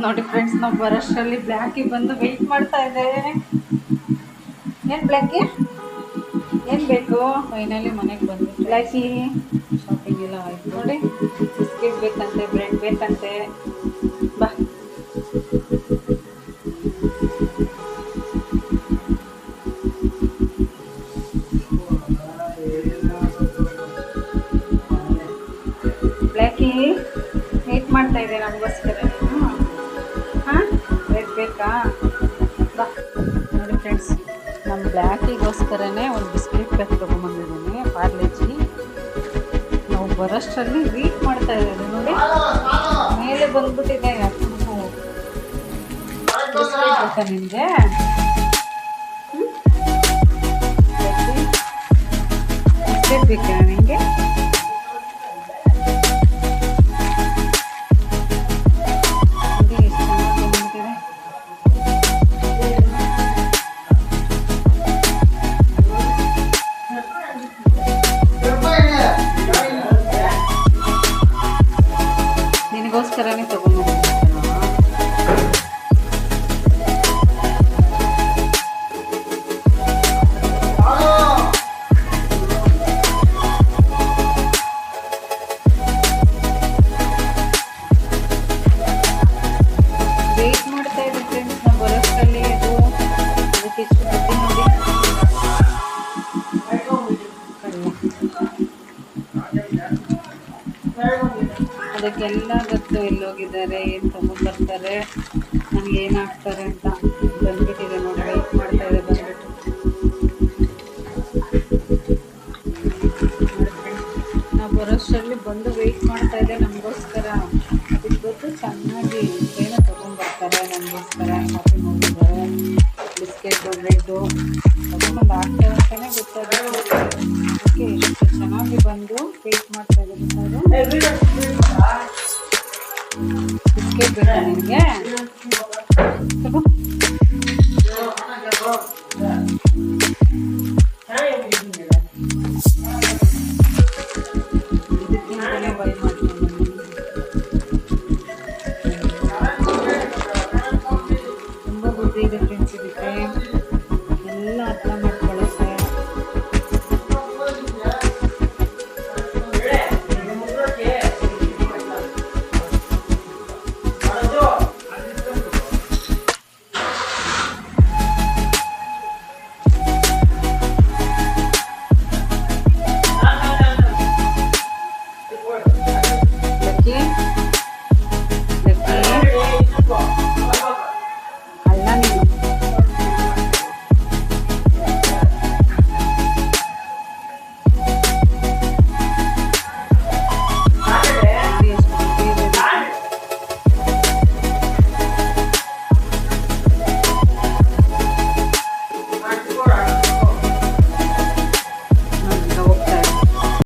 ನೋಡಿ ಫ್ರೆಂಡ್ಸ್ ನಾವು ಬರೋಷ್ಟರಲ್ಲಿ ಬ್ಲ್ಯಾಕಿ ಬಂದು ವೆಯ್ಟ್ ಮಾಡ್ತಾ ಇದೆ ಏನು ಬ್ಲ್ಯಾಕಿ ಏನು ಬೇಕು? ಫೈನಲಿ ಮನೆಗೆ ಬಂದು ಬ್ಲ್ಯಾಕಿ ಶಾಪಿಂಗ್ ಎಲ್ಲ ಆಯ್ತು ನೋಡಿ. ಬಿಸ್ಕಿಟ್ ಬೇಕಂತೆ ಬ್ರೆಡ್ ಬೇಕಂತೆ. ಬಾ. ಬ್ಲ್ಯಾಕಿ ವೆಯ್ಟ್ ಮಾಡ್ತಾ ಇದೆ ನಮಗೋಸ್ಕರ ಬೇಕಾ? ಬಾ. ನೋಡಿ ಫ್ರೆಂಡ್ಸ್ ನಮ್ಮ ಬ್ಲ್ಯಾಕಿಗೋಸ್ಕರನೇ ಒಂದು ಬಿಸ್ಕೆಟ್ ಪ್ಯಾಕ್ ತೊಗೊಂಬಂದಿದ್ದೀನಿ ಪಾರ್ಲೆಜಿ ನಾವು ಬರೋಷ್ಟರಲ್ಲಿ ವೀಟ್ ಮಾಡ್ತಾ ಇದ್ದೀವಿ ನೋಡಿ. ಮೇಲೆ ಬಂದ್ಬಿಟ್ಟಿದೆ. ಯಾಕೂ ನಿಮಗೆ? ಬಿಸ್ಕೆಟ್ ಬೇಕಾ ಅದಕ್ಕೆಲ್ಲ ಗೊತ್ತು ಎಲ್ಲೋಗಿದ್ದಾರೆ, ಏನು ತಗೊಂಡ್ಬರ್ತಾರೆ ನನಗೆ ಏನು ಹಾಕ್ತಾರೆ ಅಂತ ಬಂದ್ಬಿಟ್ಟಿದೆ ನೋಡಿ ವೆಯ್ಟ್ ಮಾಡ್ತಾ ಇದೆ ಬಂದ್ಬಿಟ್ಟು. ನಾವು ಬರೋಷ್ಟರಲ್ಲಿ ಬಂದು ವೆಯ್ಟ್ ಮಾಡ್ತಾ ಇದೆ ನಮಗೋಸ್ಕರ, ಅದಕ್ಕೆ ಗೊತ್ತು ಚೆನ್ನಾಗಿ ಏನೋ ತೊಗೊಂಡ್ಬರ್ತಾರೆ ನಮಗೋಸ್ಕರ ಕಾಫಿ ಮಾಡಿದ್ದಾರೆ ಬಿಸ್ಕೆಟ್ ಬ್ರೆಡ್ಡು ತಗೊಂಬಂದು ಹಾಕ್ತಾರೆ ಅಂತಲೇ ಗೊತ್ತಾಗುತ್ತೆ. ಅದಕ್ಕೆ ಎಷ್ಟು ಚೆನ್ನಾಗಿ ಬಂದು ವೆಯ್ಟ್ ಮಾಡ್ತಾ ಇದ್ದಾರೆ ಬಿಸ್ಕೆಟ್ ಬೇಕಾ ತಗೋ